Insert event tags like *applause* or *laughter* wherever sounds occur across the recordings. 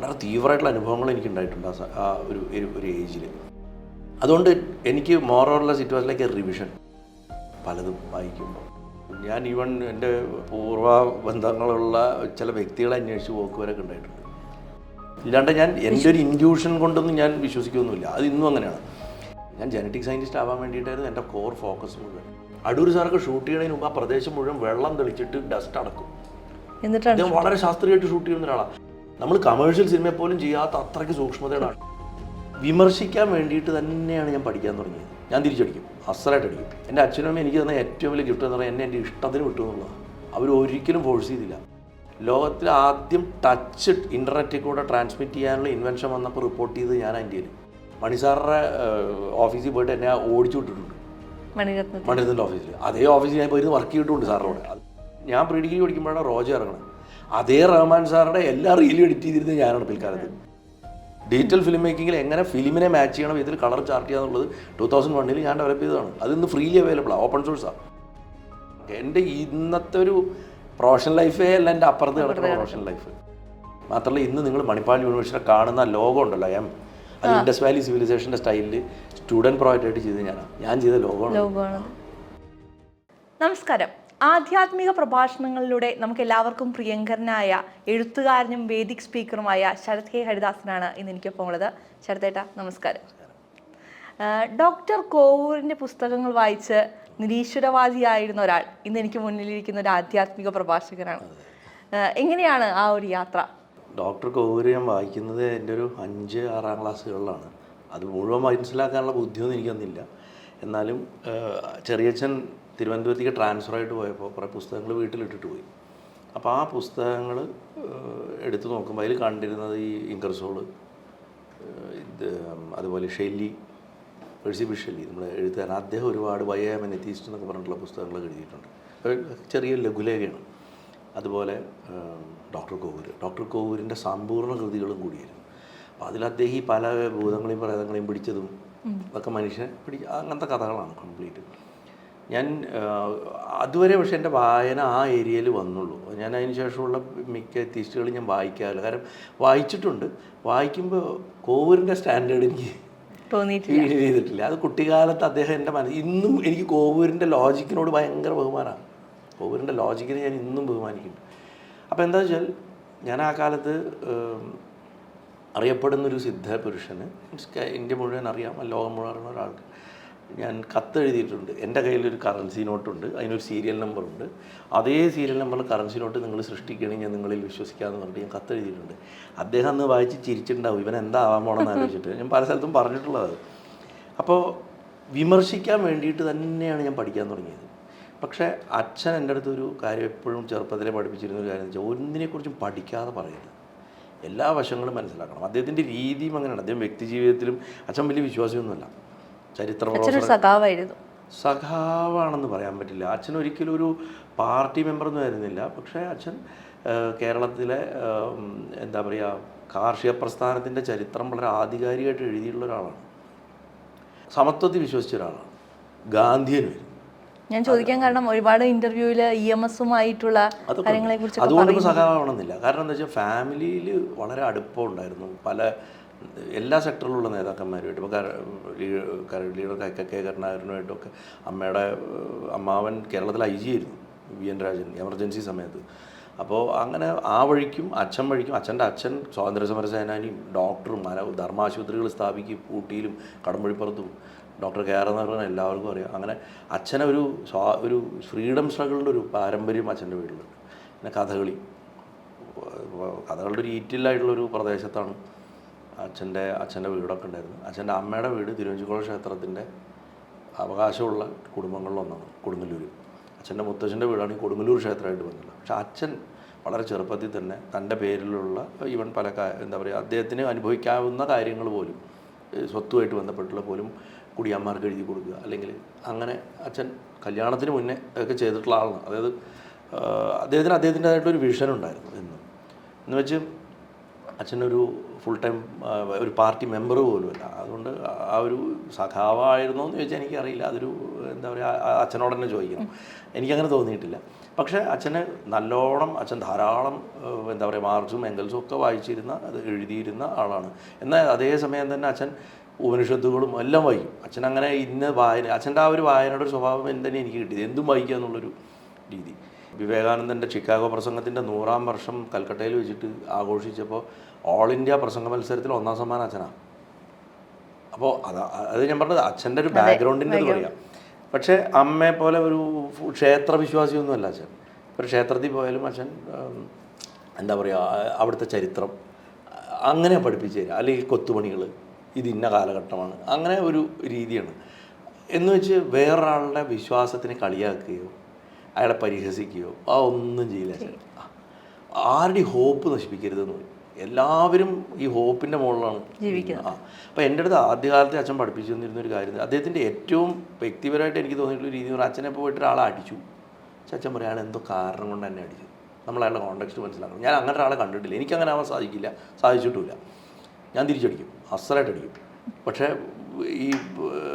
വളരെ തീവ്രമായിട്ടുള്ള അനുഭവങ്ങൾ എനിക്ക് ഉണ്ടായിട്ടുണ്ട് ആ ഒരു ഒരു- ഏജിൽ അതുകൊണ്ട് എനിക്ക് മോറോറുള്ള സിറ്റുവേഷനിലേക്ക് റിവിഷൻ പലതും വായിക്കുമ്പോൾ. ഞാൻ ഈവൺ എന്റെ പൂർവ ബന്ധങ്ങളുള്ള ചില വ്യക്തികളെ അന്വേഷിച്ച് പോക്കുവരൊക്കെ ഉണ്ടായിട്ടുണ്ട്. ഇല്ലാണ്ട് ഞാൻ എന്റെ ഒരു ഇൻഡ്യൂഷൻ കൊണ്ടൊന്നും ഞാൻ വിശ്വസിക്കുകയൊന്നുമില്ല അത് ഇന്നും അങ്ങനെയാണ്. ഞാൻ ജനറ്റിക് സയന്റിസ്റ്റ് ആവാൻ വേണ്ടിയിട്ടായിരുന്നു എന്റെ കോർ ഫോക്കസ് മുഴുവൻ. അടൂർ സാർക്ക് ഷൂട്ട് ചെയ്യണതിന് മുമ്പ് ആ പ്രദേശം മുഴുവൻ വെള്ളം തെളിച്ചിട്ട് ഡസ്റ്റ് അടക്കും. എന്നിട്ടാണ് അദ്ദേഹം വളരെ ശാസ്ത്രീയമായിട്ട് ഷൂട്ട് ചെയ്യുന്ന ഒരാളാണ് നമ്മൾ കമേഴ്ഷ്യൽ സിനിമ പോലും ചെയ്യാത്ത അത്രയ്ക്ക് സൂക്ഷ്മതയാണ് വിമർശിക്കാൻ വേണ്ടിയിട്ട് തന്നെയാണ് ഞാൻ പഠിക്കാൻ തുടങ്ങിയത്. ഞാൻ തിരിച്ചടിക്കും. അസറായിട്ട് അടിക്കും. എന്റെ അച്ഛനും എനിക്ക് തന്നെ ഏറ്റവും വലിയ ഗിഫ്റ്റ് എന്ന് പറഞ്ഞാൽ എന്നെ എന്റെ ഇഷ്ടത്തിന് വിട്ടു എന്നുള്ളതാണ്. അവർ ഒരിക്കലും ഫോഴ്സ് ചെയ്തില്ല. ലോകത്തിൽ ആദ്യം ടച്ച് ഇന്റർനെറ്റിൽ കൂടെ ട്രാൻസ്മിറ്റ് ചെയ്യാനുള്ള ഇൻവെൻഷൻ വന്നപ്പോൾ റിപ്പോർട്ട് ചെയ്ത് ഞാൻ ഇന്ത്യയിൽ മണിസാറിന്റെ ഓഫീസിൽ പോയിട്ട് എന്നെ ഓടിച്ചു വിട്ടിട്ടുണ്ട്. മണിരത്നത്തിന്റെ ഓഫീസിൽ അതേ ഓഫീസിൽ ഞാൻ പോയിരുന്നു വർക്ക് ചെയ്തിട്ടുണ്ട് സാറിനോട്. ഞാൻ പ്രീ ഡിഗ്രി പഠിക്കുമ്പോഴാണ് റോജ ഇറങ്ങുന്നത് അതേ റഹ്മാൻ സാറുടെ എല്ലാ റീലും എഡിറ്റ് ചെയ്തിരുന്നത് ഞാനാണ് പിൽക്കാലത്ത്. ഡിജിറ്റൽ ഫിലിം മേക്കിങ്ങിൽ എങ്ങനെ ഫിലിമിനെ മാച്ച് ചെയ്യണം ഇതിൽ കളർ ചാർട്ട് ചെയ്യുക എന്നുള്ളത് ടൂ തൗസൻഡ് വണ്ണിൽ ഞാൻ ഡെവലപ്പ് ചെയ്തതാണ്. അത് ഇന്ന് ഫ്രീലി അവൈലബിൾ ആണ് ഓപ്പൺ സോഴ്സാണ് എന്റെ ഇന്നത്തെ ഒരു പ്രൊഫഷണൽ ലൈഫേ അല്ല എന്റെ അപ്പുറത്ത് കിടക്കുന്ന പ്രൊഫഷണൽ ലൈഫ് മാത്രമല്ല ഇന്ന് നിങ്ങൾ മണിപ്പാൽ യൂണിവേഴ്സിറ്റി കാണുന്ന ലോഗോ ഉണ്ടല്ലോ എം അത് ഇൻഡസ് വാലി സിവിലൈസേഷന്റെ സ്റ്റൈലിൽ സ്റ്റുഡന്റ് പ്രോജക്റ്റായിട്ട് ചെയ്ത് ഞാനാണ് ഞാൻ ചെയ്ത ലോകമാണ്. നമസ്കാരം. ആധ്യാത്മിക പ്രഭാഷണങ്ങളിലൂടെ നമുക്ക് എല്ലാവർക്കും പ്രിയങ്കരനായ എഴുത്തുകാരനും വേദിക് സ്പീക്കറുമായ ശരത് കെ ഹരിദാസനാണ് ഇന്ന് എനിക്കൊപ്പം ഉള്ളത്. ശരത്തേട്ട നമസ്കാരം. ഡോക്ടർ കോവൂരിന്റെ പുസ്തകങ്ങൾ വായിച്ച് നിരീശ്വരവാദിയായിരുന്ന ഒരാൾ ഇന്ന് എനിക്ക് മുന്നിലിരിക്കുന്ന ഒരു ആധ്യാത്മിക പ്രഭാഷകനാണ്. എങ്ങനെയാണ് ആ ഒരു യാത്ര? ഡോക്ടർ കോവൂര് ഞാൻ വായിക്കുന്നത് എന്റെ ഒരു അഞ്ച് ആറാം ക്ലാസ്സുകളിലാണ്. അത് മുഴുവൻ മനസ്സിലാക്കാനുള്ള ബുദ്ധിയൊന്നും എനിക്കൊന്നില്ല. എന്നാലും ചെറിയച്ഛൻ തിരുവനന്തപുരത്തേക്ക് ട്രാൻസ്ഫർ ആയിട്ട് പോയപ്പോൾ കുറേ പുസ്തകങ്ങൾ വീട്ടിലിട്ടിട്ട് പോയി. അപ്പോൾ ആ പുസ്തകങ്ങൾ എടുത്തു നോക്കുമ്പോൾ അതിൽ കണ്ടിരുന്നത് ഈ ഇങ്കർസോൾ ഏഹ്, ഇത് അതുപോലെ ഷെല്ലി പേഴ്സി ഷെല്ലി നമ്മൾ എഴുത്തുകാരൻ. അദ്ദേഹം ഒരുപാട് വയ്യാമൻ എത്തീസ്റ്റ് എന്നൊക്കെ പറഞ്ഞിട്ടുള്ള പുസ്തകങ്ങൾ എഴുതിയിട്ടുണ്ട്. ചെറിയ ലഘുലേഖയാണ്. അതുപോലെ ഡോക്ടർ കോവൂര് ഡോക്ടർ കോവൂരിന്റെ സമ്പൂർണ കൃതികളും കൂടിയായിരുന്നു. അപ്പോൾ അതിൽ അദ്ദേഹം ഈ പല ഭൂതങ്ങളെയും പ്രേതങ്ങളെയും പിടിച്ചതും അതൊക്കെ മനുഷ്യനെ പിടി അങ്ങനത്തെ കഥകളാണ് കംപ്ലീറ്റ് ഞാൻ അതുവരെ പക്ഷേ എന്റെ വായന ആ ഏരിയയിൽ വന്നുള്ളൂ. ഞാൻ അതിന് ശേഷമുള്ള മിക്ക എത്തീസ്റ്റുകളും ഞാൻ വായിക്കാറില്ല. കാരണം വായിച്ചിട്ടുണ്ട്. വായിക്കുമ്പോൾ കോവൂരിന്റെ സ്റ്റാൻഡേർഡ് എനിക്ക് തോന്നിയിട്ടില്ല. ഫീൽ ചെയ്തിട്ടില്ല. അത് കുട്ടിക്കാലത്ത് അദ്ദേഹം എന്റെ മനസ്സിൽ ഇന്നും എനിക്ക് കോവൂരിന്റെ ലോജിക്കിനോട് ഭയങ്കര ബഹുമാനമാണ്. കോവൂരിന്റെ ലോജിക്കിനെ ഞാൻ ഇന്നും ബഹുമാനിക്കുന്നു അപ്പോൾ എന്താ വെച്ചാൽ ഞാൻ ആ കാലത്ത് അറിയപ്പെടുന്നൊരു സിദ്ധ പുരുഷന് ഇന്ത്യ മുഴുവൻ അറിയാം. ലോകം മുഴുവൻ അറിയുന്ന ഒരാൾക്ക്. ഞാൻ കത്ത് എഴുതിയിട്ടുണ്ട് എന്റെ കയ്യിലൊരു കറൻസി നോട്ടുണ്ട് അതിനൊരു സീരിയൽ നമ്പറുണ്ട് അതേ സീരിയൽ നമ്പറിൽ കറൻസി നോട്ട് നിങ്ങൾ സൃഷ്ടിക്കുകയാണെങ്കിൽ ഞാൻ നിങ്ങളിൽ വിശ്വസിക്കാമെന്ന് പറഞ്ഞിട്ട് ഞാൻ കത്ത് എഴുതിയിട്ടുണ്ട് അദ്ദേഹം അന്ന് വായിച്ച് ചിരിച്ചിട്ടുണ്ടാവും. ഇവൻ എന്താവാൻ പോകണമെന്ന് ആലോചിച്ചിട്ട്. ഞാൻ പല സ്ഥലത്തും പറഞ്ഞിട്ടുള്ളത് അപ്പോൾ വിമർശിക്കാൻ വേണ്ടിയിട്ട് തന്നെയാണ് ഞാൻ പഠിക്കാൻ തുടങ്ങിയത്. പക്ഷേ അച്ഛൻ എന്റെ അടുത്തൊരു കാര്യം എപ്പോഴും ചെറുപ്പത്തിലെ പഠിപ്പിച്ചിരുന്ന ഒരു കാര്യം എന്ന് വെച്ചാൽ ഒന്നിനെക്കുറിച്ചും പഠിക്കാതെ പറയരുത്. എല്ലാ വശങ്ങളും മനസ്സിലാക്കണം. അദ്ദേഹത്തിന്റെ രീതിയും അങ്ങനെയാണ്. അദ്ദേഹം വ്യക്തിജീവിതത്തിലും അച്ഛൻ വലിയ വിശ്വാസമൊന്നുമല്ല ചരിത്ര സഖാവായിരുന്നു. സഖാവാണെന്ന് പറയാൻ പറ്റില്ല. അച്ഛൻ ഒരിക്കലും ഒരു പാർട്ടി മെമ്പറൊന്നും ആയിരുന്നില്ല. പക്ഷേ അച്ഛൻ കേരളത്തിലെ എന്താ പറയുക കാർഷിക പ്രസ്ഥാനത്തിന്റെ ചരിത്രം വളരെ ആധികാരികമായിട്ട് എഴുതിയിട്ടുള്ള ഒരാളാണ്. സമത്വത്തിൽ വിശ്വസിച്ച ഒരാളാണ്. ഗാന്ധിയനുമായിരുന്നു. ഞാൻ ചോദിക്കാൻ കാരണം ഒരുപാട് ഇന്റർവ്യൂവിൽ ഇ എം എസുമായിട്ടുള്ള കാര്യങ്ങളെ കുറിച്ച് അതുകൊണ്ട് ഇപ്പോൾ സഖാവണമെന്നില്ല കാരണം എന്താ വെച്ചാൽ ഫാമിലിയിൽ വളരെ അടുപ്പം ഉണ്ടായിരുന്നു. പല എല്ലാ സെക്ടറിലുള്ള നേതാക്കന്മാരുമായിട്ട്. ഇപ്പോൾ ലീഡർ കെ കരുണാകരനുമായിട്ടൊക്കെ അമ്മയുടെ അമ്മാവൻ കേരളത്തിൽ ഐ ജി ആയിരുന്നു വി എൻ രാജൻ എമർജൻസി സമയത്ത്. അപ്പോൾ അങ്ങനെ ആ വഴിക്കും അച്ഛൻ വഴിക്കും അച്ഛന്റെ അച്ഛൻ സ്വാതന്ത്ര്യ സമര സേനാനിയും ഡോക്ടറും ധർമാശുപത്രികൾ സ്ഥാപിക്കും ഊട്ടിയിലും കടമ്പഴിപ്പുറത്തും ഡോക്ടർ കെ ആർ എന്ന് എല്ലാവർക്കും അറിയാം. അങ്ങനെ അച്ഛനെ ഒരു സ്വാ ഒരു ഫ്രീഡം സ്ട്രഗിളിന്റെ ഒരു പാരമ്പര്യം അച്ഛന്റെ വീട്ടിലുണ്ട്. പിന്നെ കഥകളി. കഥകളുടെ ഒരു ഈറ്റിലായിട്ടുള്ളൊരു പ്രദേശത്താണ് അച്ഛന്റെ അച്ഛന്റെ വീടൊക്കെ ഉണ്ടായിരുന്നു. അച്ഛന്റെ അമ്മയുടെ വീട് തിരുവഞ്ചിക്കുളം ക്ഷേത്രത്തിന്റെ അവകാശമുള്ള കുടുംബങ്ങളിലൊന്നാണ് കൊടുങ്ങല്ലൂർ അച്ഛന്റെ മുത്തച്ഛന്റെ വീടാണ് ഈ കൊടുങ്ങല്ലൂർ ക്ഷേത്രമായിട്ട് ബന്ധമുള്ളത് പക്ഷെ അച്ഛൻ വളരെ ചെറുപ്പത്തിൽ തന്നെ തന്റെ പേരിലുള്ള ഇവൻ പല എന്താ പറയുക അദ്ദേഹത്തിന് അനുഭവിക്കാവുന്ന കാര്യങ്ങൾ പോലും സ്വത്തുമായിട്ട് ബന്ധപ്പെട്ടുള്ള പോലും കുടിയാന്മാർക്ക് എഴുതി കൊടുക്കുക. അല്ലെങ്കിൽ അങ്ങനെ അച്ഛൻ കല്യാണത്തിന് മുന്നേ ഒക്കെ ചെയ്തിട്ടുള്ള ആളാണ്. അതായത് അദ്ദേഹത്തിന് അദ്ദേഹത്തിന്റെതായിട്ടൊരു വിഷൻ ഉണ്ടായിരുന്നു എന്നും. എന്ന് വെച്ച് അച്ഛനൊരു ഫുൾ ടൈം ഒരു പാർട്ടി മെമ്പർ പോലുമല്ല. അതുകൊണ്ട് ആ ഒരു സഖാവായിരുന്നോ എന്ന് ചോദിച്ചാൽ എനിക്കറിയില്ല. അതൊരു എന്താ പറയുക അച്ഛനോട് തന്നെ ചോദിക്കണം എനിക്കങ്ങനെ തോന്നിയിട്ടില്ല. പക്ഷേ അച്ഛന് നല്ലോണം അച്ഛൻ ധാരാളം എന്താ പറയുക മാർക്സും എങ്കൽസും ഒക്കെ വായിച്ചിരുന്ന അത് എഴുതിയിരുന്ന ആളാണ്. എന്നാൽ അതേ സമയം തന്നെ അച്ഛൻ ഉപനിഷത്തുകളും എല്ലാം വായിക്കും. അച്ഛൻ അങ്ങനെ ഇന്ന് വായന അച്ഛന്റെ ആ ഒരു വായനയുടെ ഒരു സ്വഭാവം തന്നെ എനിക്ക് കിട്ടിയത്? എന്തും വായിക്കുക എന്നുള്ളൊരു രീതി. വിവേകാനന്ദന്റെ ചിക്കാഗോ പ്രസംഗത്തിന്റെ നൂറാം വർഷം കൽക്കട്ടയിൽ വെച്ചിട്ട് ആഘോഷിച്ചപ്പോൾ ഓൾ ഇന്ത്യ പ്രസംഗ മത്സരത്തിൽ ഒന്നാം സമ്മാനം അച്ഛനാണ് അപ്പോൾ അത് അത് ഞാൻ പറഞ്ഞത് അച്ഛന്റെ ഒരു ബാക്ക്ഗ്രൗണ്ടിന്റെ ഇത് പറയാം. പക്ഷേ അമ്മയെ പോലെ ഒരു ക്ഷേത്ര വിശ്വാസിയൊന്നുമല്ല അച്ഛൻ. ഒരു ക്ഷേത്രത്തിൽ പോയാലും അച്ഛൻ എന്താ പറയുക അവിടുത്തെ ചരിത്രം അങ്ങനെ പഠിപ്പിച്ചു തരിക അല്ലെങ്കിൽ കൊത്തുപണികൾ ഇത് ഇന്ന കാലഘട്ടമാണ്. അങ്ങനെ ഒരു രീതിയാണ്. എന്ന് വെച്ച് വേറൊരാളുടെ വിശ്വാസത്തിനെ കളിയാക്കുകയോ അയാളെ പരിഹസിക്കുകയോ ആ ഒന്നും ചെയ്യില്ല ആരുടെ ഹോപ്പ് നശിപ്പിക്കരുതെന്ന് പറയും എല്ലാവരും ഈ ഹോപ്പിന്റെ മുകളിലാണ് ജീവിക്കുന്നത്. അപ്പോൾ എന്റെ അടുത്ത് ആദ്യകാലത്തെ അച്ഛൻ പഠിപ്പിച്ചു തന്നിരുന്ന ഒരു കാര്യം അദ്ദേഹത്തിന്റെ ഏറ്റവും വ്യക്തിപരമായിട്ട് എനിക്ക് തോന്നിയിട്ടുള്ള രീതി പറഞ്ഞാൽ അച്ഛനെ പോയിട്ട് ഒരാളെ അടിച്ചു. പക്ഷെ അച്ഛൻ പറയും അയാൾ എന്തോ കാരണം കൊണ്ട് തന്നെ അടിച്ചു. നമ്മൾ അയാളുടെ കോണ്ടക്സ്റ്റ് മനസ്സിലാക്കണം. ഞാൻ അങ്ങനെ ഒരാളെ കണ്ടിട്ടില്ല. എനിക്ക് അങ്ങനെ ആവാൻ സാധിക്കില്ല സാധിച്ചിട്ടുമില്ല. ഞാൻ തിരിച്ചടിക്കും അസറായിട്ട് അടിക്കും. പക്ഷേ ഈ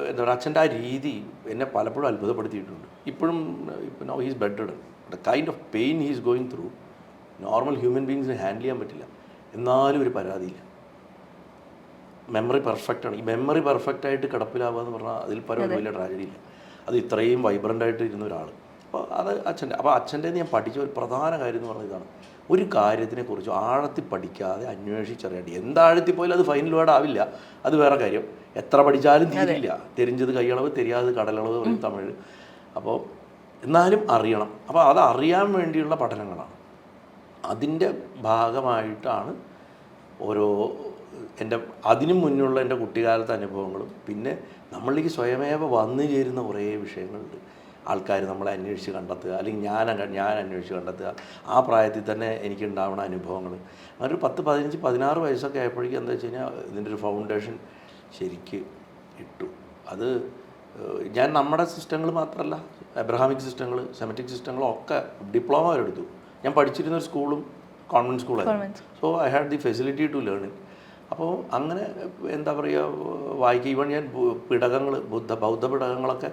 എന്താ പറയുക അച്ഛന്റെ ആ രീതി എന്നെ പലപ്പോഴും അത്ഭുതപ്പെടുത്തിയിട്ടുണ്ട്. ഇപ്പോഴും ഇപ്പം no he's bettered the kind of pain he's going through normal human ബീങ്സിന് handle ചെയ്യാൻ പറ്റില്ല. എന്നാലും ഒരു പരാതിയില്ല. മെമ്മറി പെർഫെക്റ്റ് ആണ്. ഈ മെമ്മറി പെർഫെക്റ്റ് ആയിട്ട് കിടപ്പിലാവുക എന്ന് പറഞ്ഞാൽ അതിൽ പരം വലിയ ട്രാജഡി ഇല്ല. അത് ഇത്രയും വൈബ്രന്റ് ആയിട്ട് ഇരുന്ന ഒരാൾ അപ്പോൾ അത് അച്ഛന്റെ അപ്പോൾ അച്ഛന്റെ ഞാൻ പഠിച്ച ഒരു പ്രധാന കാര്യം എന്ന് പറഞ്ഞാൽ ഇതാണ്. ഒരു കാര്യത്തിനെക്കുറിച്ച് ആഴത്തിൽ പഠിക്കാതെ അന്വേഷിച്ചറിയേണ്ടി എന്താഴത്തിൽ പോയാലും അത് ഫൈനൽ വേർഡ് ആവില്ല. അത് വേറെ കാര്യം. എത്ര പഠിച്ചാലും തീരില്ല. തെരിഞ്ഞത് കൈയളവ് തെരിയാതെ കടലളവ് പറയും തമിഴ്. അപ്പോൾ എന്നാലും അറിയണം. അപ്പോൾ അത് അറിയാൻ വേണ്ടിയുള്ള പഠനങ്ങളാണ്. അതിന്റെ ഭാഗമായിട്ടാണ് ഓരോ എന്റെ അതിനു മുന്നുള്ള എന്റെ കുട്ടിക്കാലത്തെ അനുഭവങ്ങളും. പിന്നെ നമ്മളിലേക്ക് സ്വയമേവ വന്നു ചേരുന്ന കുറേ വിഷയങ്ങളുണ്ട്. ആൾക്കാർ നമ്മളെ അന്വേഷിച്ച് കണ്ടെത്തുക അല്ലെങ്കിൽ ഞാൻ ഞാൻ അന്വേഷിച്ച് കണ്ടെത്തുക. ആ പ്രായത്തിൽ തന്നെ എനിക്ക് ഉണ്ടാവുന്ന അനുഭവങ്ങൾ. അങ്ങനെ ഒരു പത്ത് പതിനഞ്ച് പതിനാറ് വയസ്സൊക്കെ ആയപ്പോഴേക്കും എന്താ വെച്ച് കഴിഞ്ഞാൽ ഇതിന്റെ ഒരു ഫൗണ്ടേഷൻ ശരിക്ക് ഇട്ടു. അത് ഞാൻ നമ്മുടെ സിസ്റ്റങ്ങൾ മാത്രമല്ല എബ്രഹാമിക് സിസ്റ്റങ്ങൾ സെമറ്റിക് സിസ്റ്റങ്ങളൊക്കെ ഡിപ്ലോമ വരെ എടുത്തു. ഞാൻ പഠിച്ചിരുന്ന ഒരു സ്കൂളും convent സ്കൂളായിരുന്നു so I had the facility to learn it അപ്പോൾ അങ്ങനെ എന്താ പറയുക വായിക്കുക. ഇവൺ ഞാൻ പിടകങ്ങൾ ബുദ്ധ ബൗദ്ധ പിടകങ്ങളൊക്കെ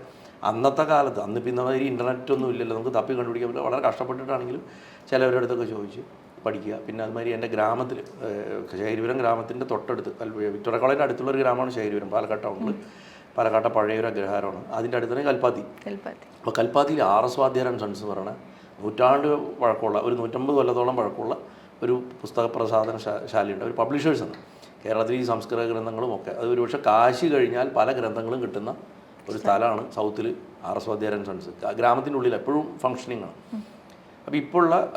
അന്നത്തെ കാലത്ത് അന്ന് പിന്നെ മാതിരി ഇന്റർനെറ്റ് ഒന്നും ഇല്ലല്ലോ. നമുക്ക് തപ്പി കണ്ടുപിടിക്കാൻ പറ്റില്ല. വളരെ കഷ്ടപ്പെട്ടിട്ടാണെങ്കിലും ചിലവരുടെ അടുത്തൊക്കെ ചോദിച്ച് പഠിക്കുക. പിന്നെ അതുമാതിരി എന്റെ ഗ്രാമത്തിൽ ശൈരിപുരം ഗ്രാമത്തിന്റെ തൊട്ടടുത്ത് വിക്ടോറിയ കോളേജിന്റെ അടുത്തുള്ള ഒരു ഗ്രാമമാണ് ശൈരിപുരം പാലക്കാട് ടൗണിൽ. പാലക്കാട്ടെ പഴയൊരു അഗ്രഹാരമാണ്. അതിന്റെ അടുത്ത് തന്നെ കൽപ്പാത്തി. അപ്പോൾ കൽപ്പാത്തിയിൽ ആർ എസ് സൺസ് പറയുന്ന നൂറ്റാണ്ട് പഴക്കമുള്ള ഒരു നൂറ്റമ്പത് കൊല്ലത്തോളം പഴക്കമുള്ള ഒരു പുസ്തക പ്രസാധന ശാലയുണ്ട്. ഒരു പബ്ലിഷേഴ്സ് ആണ്. കേരളത്തിൽ ഈ സംസ്കൃത ഗ്രന്ഥങ്ങളും ഒക്കെ. അത് ഒരുപക്ഷെ കാശി കഴിഞ്ഞാൽ പല ഗ്രന്ഥങ്ങളും കിട്ടുന്ന ഒരു സ്ഥലമാണ് സൗത്തിൽ ആർ എസ് വാദ്യാരൻ സൺസ്. ഗ്രാമത്തിന്റെ ഉള്ളിൽ എപ്പോഴും ഫങ്ഷനിങ് ആണ്. അപ്പോൾ ഇപ്പോഴുള്ള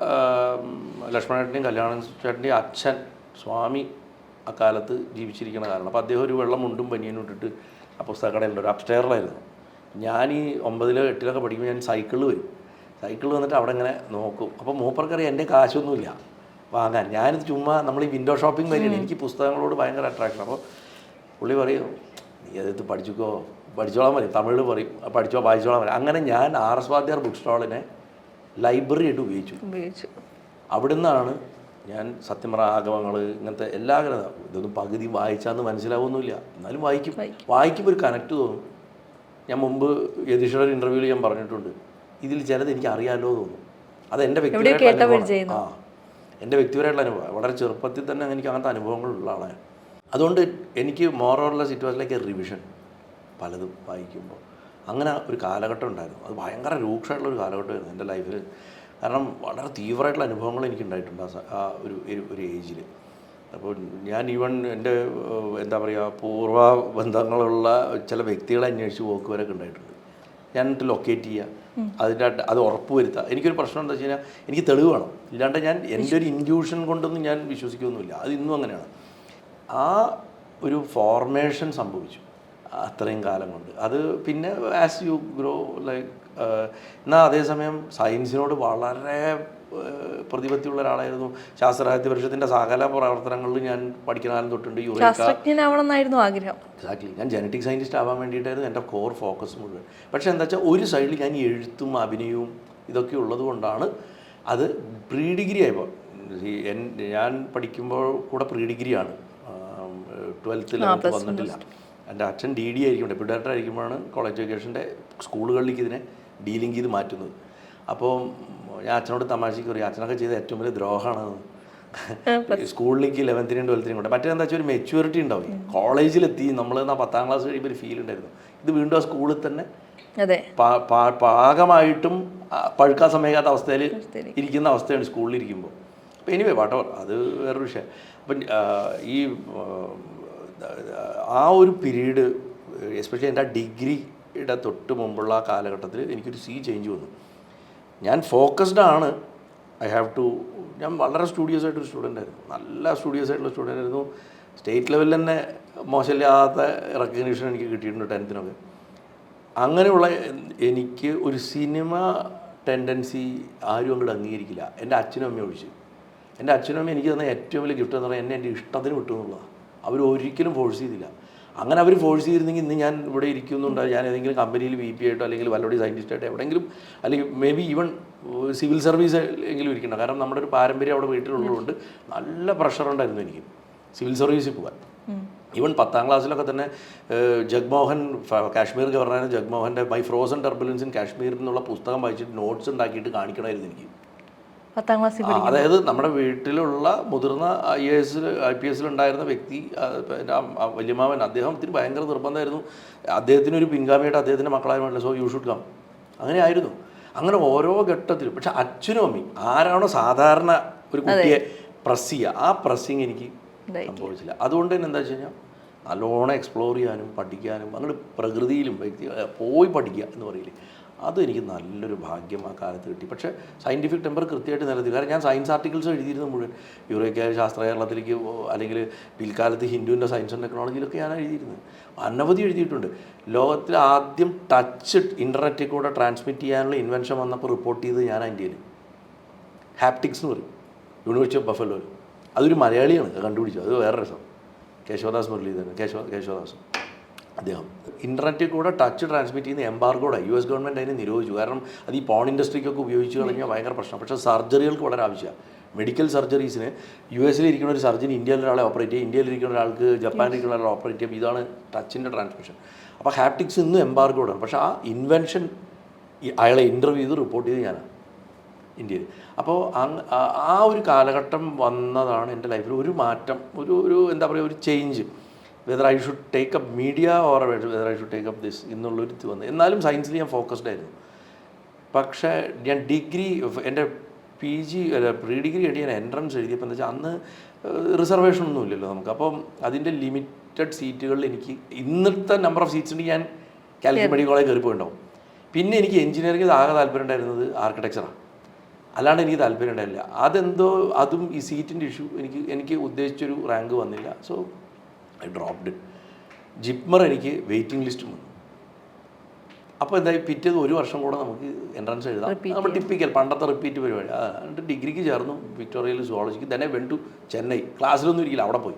ലക്ഷ്മണേട്ടന്റെയും കല്യാണ ചേട്ടന്റെയും അച്ഛൻ സ്വാമി അക്കാലത്ത് ജീവിച്ചിരിക്കുന്ന കാരണം അപ്പോൾ അദ്ദേഹം ഒരു വെള്ളം മുണ്ടും പനിയനും ഇട്ടിട്ട് ആ പുസ്തകക്കടയിലുണ്ട്. ഒരു അപ്സ്റ്റെയറിലായിരുന്നു ഞാൻ ഈ ഒമ്പതിലോ എട്ടിലൊക്കെ പഠിക്കുമ്പോൾ ഞാൻ സൈക്കിളിൽ വരും. സൈക്കിളിൽ വന്നിട്ട് അവിടെ ഇങ്ങനെ നോക്കും. അപ്പോൾ മൂപ്പർക്കറിയാം എന്റെ കാശൊന്നുമില്ല വാങ്ങാൻ. ഞാനിത് ചുമ്മാ നമ്മൾ ഈ വിൻഡോ ഷോപ്പിംഗ് വരികയാണ് എനിക്ക് പുസ്തകങ്ങളോട് ഭയങ്കര അട്രാക്ഷൻ അപ്പോൾ പുള്ളി പറയും നീ അതെടുത്ത് പഠിച്ചുക്കോ. പഠിച്ചോളാൻ പറയും. തമിഴിൽ പറയും "ആ, പഠിച്ചോ വായിച്ചോളാൻ പറയും. അങ്ങനെ ഞാൻ ആർ എസ് വാദ്യാർ ബുക്ക് സ്റ്റാളിനെ ലൈബ്രറി ആയിട്ട് ഉപയോഗിച്ചു. ഉപയോഗിച്ചു. അവിടുന്നാണ് ഞാൻ സത്യമറ ആഗമങ്ങൾ ഇങ്ങനത്തെ എല്ലാ ഗ്രഹം ഇതൊന്നും പകുതി വായിച്ചാന്ന് മനസ്സിലാവുന്നില്ല എന്നാലും വായിക്കും. വായിക്കുമ്പോൾ ഒരു കണക്ട് തോന്നും. ഞാൻ മുമ്പ് യതീഷയുടെ ഇന്റർവ്യൂവിൽ ഞാൻ പറഞ്ഞിട്ടുണ്ട്. ഇതിൽ ചിലത് എനിക്ക് അറിയാലോ തോന്നും. അത് എന്റെ വ്യക്തിപരമായിട്ടുള്ള. ആ എന്റെ വ്യക്തിപരമായിട്ടുള്ള അനുഭവം. വളരെ ചെറുപ്പത്തിൽ തന്നെ എനിക്ക് അങ്ങനത്തെ അനുഭവങ്ങളുള്ള ആളാണ്. അതുകൊണ്ട് എനിക്ക് മോറോറുള്ള സിറ്റുവേഷനിലേക്ക് റിവിഷൻ പലതും വായിക്കുമ്പോൾ. അങ്ങനെ ഒരു കാലഘട്ടം ഉണ്ടായിരുന്നു. അത് ഭയങ്കര രൂക്ഷമായിട്ടുള്ള ഒരു കാലഘട്ടമായിരുന്നു എന്റെ ലൈഫിൽ കാരണം വളരെ തീവ്രമായിട്ടുള്ള അനുഭവങ്ങൾ എനിക്ക് ഉണ്ടായിട്ടുണ്ട് ആ ഒരു ഒരു- ഏജിൽ അപ്പോൾ ഞാൻ ഈവൺ എന്റെ എന്താ പറയുക പൂർവ ബന്ധങ്ങളുള്ള ചില വ്യക്തികളെ അന്വേഷിച്ച് പോക്ക് വരെ ഉണ്ടായിട്ടുണ്ട്. ഞാൻ ലൊക്കേറ്റ് ചെയ്യുക. അതിന്റെ അത് ഉറപ്പ് വരുത്തുക എനിക്കൊരു പ്രശ്നം എന്താ വെച്ച് കഴിഞ്ഞാൽ എനിക്ക് തെളിവ് വേണം. ഇല്ലാണ്ട് ഞാൻ എന്റെ ഒരു ഇൻഡ്യൂഷൻ കൊണ്ടൊന്നും ഞാൻ വിശ്വസിക്കുകയൊന്നുമില്ല അത് ഇന്നും അങ്ങനെയാണ്. ആ ഒരു ഫോർമേഷൻ സംഭവിച്ചു അത്രയും കാലം കൊണ്ട്. അത് പിന്നെ ആസ് യു ഗ്രോ ലൈക്ക് എന്നാൽ അതേസമയം സയൻസിനോട് വളരെ പ്രതിപത്തിയുള്ള ഒരാളായിരുന്നു ശാസ്ത്രാഹിത്യ പരിഷത്തിന്റെ സകല പ്രവർത്തനങ്ങളിൽ ഞാൻ പഠിക്കുന്ന കാലം തൊട്ടുണ്ട് എക്സാക്ട് ശാസ്ത്രജ്ഞനാവണമെന്നായിരുന്നു ആഗ്രഹം. എക്സാക്ട്ലി ഞാൻ ജനറ്റിക് സയന്റിസ്റ്റ് ആവാൻ വേണ്ടിയിട്ടായിരുന്നു എന്റെ കോർ ഫോക്കസ് മുഴുവൻ. പക്ഷേ എന്താ വെച്ചാൽ ഒരു സൈഡിൽ ഞാൻ എഴുത്തും അഭിനയവും ഇതൊക്കെ ഉള്ളത് കൊണ്ടാണ് അത് പ്രീ ഡിഗ്രി ആയപ്പോൾ ഞാൻ പഠിക്കുമ്പോൾ കൂടെ പ്രീ ഡിഗ്രിയാണ് ട്വൽത്ത് വന്നിട്ടില്ല. എന്റെ അച്ഛൻ ഡി ഡി ആയിരിക്കും. ഡെപ്യൂട്ടി ഡയറക്ടർ ആയിരിക്കുമ്പോഴാണ് കോളേജ് എഡ്യൂക്കേഷന്റെ സ്കൂളുകളിലേക്ക് ഇതിനെ ഡീലിംഗ് ചെയ്ത് മാറ്റുന്നത്. അപ്പോൾ ഞാൻ അച്ഛനോട് തമാശയ്ക്ക് പറയും അച്ഛനൊക്കെ ചെയ്ത ഏറ്റവും വലിയ ദ്രോഹമാണ് സ്കൂളിലേക്ക് ലെവൻത്തിനും ട്വൽത്തിനും കൊണ്ട്. മറ്റേതെന്താ വെച്ചാൽ ഒരു മെച്യൂരിറ്റി ഉണ്ടാവും. കോളേജിലെത്തി നമ്മൾ എന്നാ പത്താം ക്ലാസ് കഴിയുമ്പോൾ ഒരു ഫീൽ ഉണ്ടായിരുന്നു. ഇത് വീണ്ടും ആ സ്കൂളിൽ തന്നെ പാകമായിട്ടും പഴുക്കാൻ സമയക്കാത്ത അവസ്ഥയിൽ ഇരിക്കുന്ന അവസ്ഥയാണ് സ്കൂളിൽ ഇരിക്കുമ്പോൾ അപ്പോൾ എനിവേ വാട്ടവർ അത് വേറൊരു വിഷയം. അപ്പം ഈ ആ, ആ ഒരു പീരീഡ് എസ്പെഷ്യലി എന്റെ ഡിഗ്രിയുടെ തൊട്ട് മുമ്പുള്ള ആ കാലഘട്ടത്തിൽ എനിക്കൊരു സീ ചേഞ്ച് വന്നു. ഞാൻ ഫോക്കസ്ഡ് ആണ്. ഐ ഹാവ് ടു ഞാൻ വളരെ സ്റ്റുഡിയോസ് ആയിട്ടൊരു സ്റ്റുഡന്റ് ആയിരുന്നു. നല്ല സ്റ്റുഡിയസ് ആയിട്ടുള്ള സ്റ്റുഡന്റ് ആയിരുന്നു. സ്റ്റേറ്റ് ലെവലിൽ തന്നെ മോശമില്ലാത്ത റെക്കഗ്നീഷൻ എനിക്ക് കിട്ടിയിട്ടുണ്ട് ടെൻത്തിനൊക്കെ. അങ്ങനെയുള്ള എനിക്ക് ഒരു സിനിമ ടെൻഡൻസി ആരും അങ്ങോട്ട് അംഗീകരിക്കില്ല. എന്റെ അച്ഛനും അമ്മയും ഒഴിച്ച്. എന്റെ അച്ഛനും അമ്മയും എനിക്ക് തന്ന ഏറ്റവും വലിയ ഗിഫ്റ്റ് എന്ന് പറഞ്ഞാൽ എന്നെ എന്റെ ഇഷ്ടത്തിന് വിട്ടു എന്നുള്ളതാണ്. അവർ ഒരിക്കലും ഫോഴ്സ് ചെയ്തില്ല. അങ്ങനെ അവർ ഫോഴ്സ് ചെയ്തിരുന്നെങ്കിൽ ഇന്ന് ഞാൻ ഇവിടെ ഇരിക്കുന്നുണ്ട്. ഞാൻ ഏതെങ്കിലും കമ്പനിയിൽ വി പി ആയിട്ടോ അല്ലെങ്കിൽ വല്ലോടി സയന്റിസ്റ്റ് ആയിട്ടോ എവിടെയെങ്കിലും അല്ലെങ്കിൽ may be even civil service എങ്കിലും ഇരിക്കണം കാരണം നമ്മുടെ ഒരു പാരമ്പര്യം അവിടെ വീട്ടിലുള്ളതുകൊണ്ട് നല്ല പ്രഷർ ഉണ്ടായിരുന്നു എനിക്ക്. സിവിൽ സർവീസിൽ പോകാൻ ഈവൻ പത്താം ക്ലാസ്സിലൊക്കെ തന്നെ ജഗ്മോഹൻ കാശ്മീർ ഗവർണറായ ജഗ്മോഹന്റെ my frozen turbulence in Kashmir എന്നുള്ള പുസ്തകം വായിച്ചിട്ട് നോട്ട്സ് ഉണ്ടാക്കിയിട്ട് കാണിക്കണമായിരുന്നു എനിക്ക്. പത്താം ക്ലാസ്സിൽ അതായത് നമ്മുടെ വീട്ടിലുള്ള മുതിർന്ന I A S I P എസിലുണ്ടായിരുന്ന വ്യക്തി വലിയമാവൻ അമ്മ- അദ്ദേഹത്തിന് ഭയങ്കര നിർബന്ധമായിരുന്നു. അദ്ദേഹത്തിന് ഒരു പിൻഗാമിയായിട്ട് അദ്ദേഹത്തിന്റെ മക്കളായ വേണ്ട സോ യു ഷുഡ് കം അങ്ങനെ ആയിരുന്നു. അങ്ങനെ ഓരോ ഘട്ടത്തിലും. പക്ഷെ അച്ഛനും അമ്മയും ആരാണോ സാധാരണ ഒരു കുട്ടിയെ പ്രസ് ചെയ്യുക ആ പ്രസ്സിങ് എനിക്ക് സംഭവിച്ചില്ല. അതുകൊണ്ട് തന്നെ എന്താ വെച്ച് കഴിഞ്ഞാൽ നല്ലോണം എക്സ്പ്ലോർ ചെയ്യാനും പഠിക്കാനും അങ്ങോട്ട് പ്രകൃതിയിലും വ്യക്തി പോയി പഠിക്കുക എന്ന് പറയില്ലേ. അതും എനിക്ക് നല്ലൊരു ഭാഗ്യം ആ കാലത്ത് കിട്ടി. പക്ഷേ സയന്റിഫിക് ടെമ്പർ കൃത്യമായിട്ട് നിലനിർത്തി. കാരണം ഞാൻ സയൻസ് ആർട്ടിക്കിൾസ് എഴുതിയിരുന്നത് മുഴുവൻ. യൂറോയ്ക്ക ശാസ്ത്ര കേരളത്തിലേക്ക് അല്ലെങ്കിൽ പിൽക്കാലത്ത് ഹിന്ദുവിന്റെ സയൻസ് ആൻഡ് ടെക്നോളജിയിലൊക്കെ ഞാൻ എഴുതിയിരുന്നത്. അനവധി എഴുതിയിട്ടുണ്ട്. ലോകത്തിൽ ആദ്യം ടച്ച് ഇന്റർനെറ്റിൽ കൂടെ ട്രാൻസ്മിറ്റ് ചെയ്യാനുള്ള ഇൻവെൻഷൻ വന്നപ്പോൾ റിപ്പോർട്ട് ചെയ്തത് ഞാൻ ഇന്ത്യയിൽ ഹാപ്റ്റിക്സ് എന്ന് പറയും. യൂണിവേഴ്സിറ്റി ഓഫ് ബഫലോയിൽ അതൊരു മലയാളിയാണ്. കണ്ടുപിടിച്ചത് അത് വേറെ രസം. കേശവദാസ് മുരളീധരൻ. കേശവ കേശവദാസ് അദ്ദേഹം. ഇന്റർനെറ്റിൽ കൂടെ ടച്ച് ട്രാൻസ്മിറ്റ് ചെയ്യുന്ന എംബാർഗോടെ യു എസ് ഗവൺമെന്റ് അതിനെ നിരോധിച്ചു. കാരണം അത് ഈ പോൺ ഇൻഡസ്ട്രിക്കൊക്കെ ഉപയോഗിച്ച് കഴിഞ്ഞാൽ ഭയങ്കര പ്രശ്നം പക്ഷേ സർജറികൾക്ക് വളരെ ആവശ്യമാണ്. മെഡിക്കൽ സർജറീസിന് യു എസിൽ ഇരിക്കുന്ന ഒരു സർജൻ ഇന്ത്യയിൽ ഒരാളെ ഓപ്പറേറ്റ് ചെയ്യും ഇന്ത്യയിൽ ഇരിക്കുന്ന ഒരാൾക്ക് ജപ്പാനിൽ ഇരിക്കുന്ന ഒരാളെ ഓപ്പറേറ്റ് ചെയ്യും ഇതാണ് ടച്ചിന്റെ ട്രാൻസ്മിഷൻ അപ്പോൾ ഹാപ്റ്റിക്സ് ഇന്നും എംബാർഗോഡാണ് പക്ഷേ ആ ഇൻവെൻഷൻ അയാളെ ഇന്റർവ്യൂ ചെയ്ത് റിപ്പോർട്ട് ചെയ്ത് ഞാനാണ് ഇന്ത്യയിൽ. അപ്പോൾ ആ ഒരു കാലഘട്ടം വന്നതാണ് എന്റെ ലൈഫിൽ ഒരു മാറ്റം ഒരു ഒരു എന്താ പറയുക ഒരു change whether I should take up media or whether I should take up this എന്നുള്ളൊരു ഇത് വന്നു. എന്നാലും സയൻസിൽ ഞാൻ ഫോക്കസ്ഡ് ആയിരുന്നു. പക്ഷേ ഞാൻ ഡിഗ്രി എന്റെ പി ജി അല്ല പ്രീ ഡിഗ്രി ആയിട്ട് ഞാൻ എൻട്രൻസ് എഴുതിയപ്പോൾ എന്താ വെച്ചാൽ അന്ന് റിസർവേഷൻ ഒന്നും ഇല്ലല്ലോ നമുക്ക്. അപ്പം അതിന്റെ ലിമിറ്റഡ് സീറ്റുകളിൽ എനിക്ക് ഇന്നത്തെ നമ്പർ ഓഫ് സീറ്റ്സ് ഉണ്ടെങ്കിൽ ഞാൻ കാലിക്കറ്റ് മെഡിക്കൽ കോളേജ് കയറി പോയിട്ടുണ്ടാവും പിന്നെ എനിക്ക് എഞ്ചിനീയറിംഗ് ആകെ താല്പര്യം ഉണ്ടായിരുന്നത് ആർക്കിടെക്ചറാണ് അല്ലാണ്ട് എനിക്ക് താല്പര്യം ഉണ്ടായില്ല അതെന്തോ അതും ഈ സീറ്റിന്റെ ഇഷ്യൂ എനിക്ക് എനിക്ക് ഉദ്ദേശിച്ചൊരു റാങ്ക് വന്നില്ല. സോ ഐ ഡ്രോപ്ഡ് ജിപ്മർ എനിക്ക് വെയിറ്റിംഗ് ലിസ്റ്റും വന്നു. അപ്പോൾ എന്തായി? പിറ്റേത് ഒരു വർഷം കൂടെ നമുക്ക് എൻട്രൻസ് എഴുതാം. നമ്മൾ ടിപ്പിക്കൽ പണ്ടത്തെ റിപ്പീറ്റ് പരിപാടി. എന്നിട്ട് ഡിഗ്രിക്ക് ചേർന്നു. വിക്ടോറിയയിൽ സുവോളജിക്ക് തന്നെ വെൻ ടു ചെന്നൈ ക്ലാസ്സിലൊന്നും ഇരിക്കില്ല അവിടെ പോയി.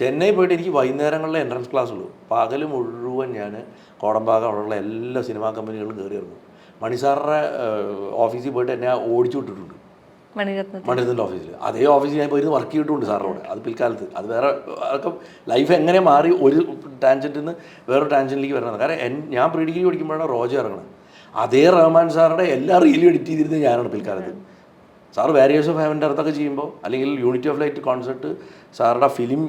ചെന്നൈ പോയിട്ട് എനിക്ക് വൈകുന്നേരങ്ങളിലെ എൻട്രൻസ് ക്ലാസ് ഉള്ളൂ. പകൽ മുഴുവൻ ഞാൻ കോടമ്പാകം അവിടെയുള്ള എല്ലാ സിനിമാ കമ്പനികളും കയറി ഇറങ്ങും. മണിസാറിന്റെ ഓഫീസിൽ പോയിട്ട് എന്നെ ഓടിച്ചു വിട്ടിട്ടുണ്ട്. മണിരത്നത്തിൽ. മണിരത്നന്റെ ഓഫീസിൽ അതേ ഓഫീസിൽ ഞാൻ പോയിരുന്നു വർക്ക് ചെയ്തിട്ടുണ്ട് സാറിനോട്. അത് പിൽക്കാലത്ത്. അത് വേറെ അതൊക്കെ ലൈഫ് എങ്ങനെ മാറി ഒരു ടാൻജന്റിൽ നിന്ന് വേറൊരു ടാൻജന്റിലേക്ക് വരണം. കാരണം ഞാൻ പ്രീ ഡിഗ്രി പഠിക്കുമ്പോഴാണ് റോജ ഇറങ്ങുന്നത് അതേ റഹ്മാൻ സാറുടെ എല്ലാ റീലും എഡിറ്റ് ചെയ്തിരുന്നത് ഞാനാണ് പിൽക്കാലത്ത്. സാർ വാരിയേഴ്സ് ഓഫ് ഹെവന്റെ അടുത്തൊക്കെ ചെയ്യുമ്പോൾ അല്ലെങ്കിൽ യൂണിറ്റി ഓഫ് ലൈറ്റ് കോൺസെർട്ട് സാറുടെ ഫിലിം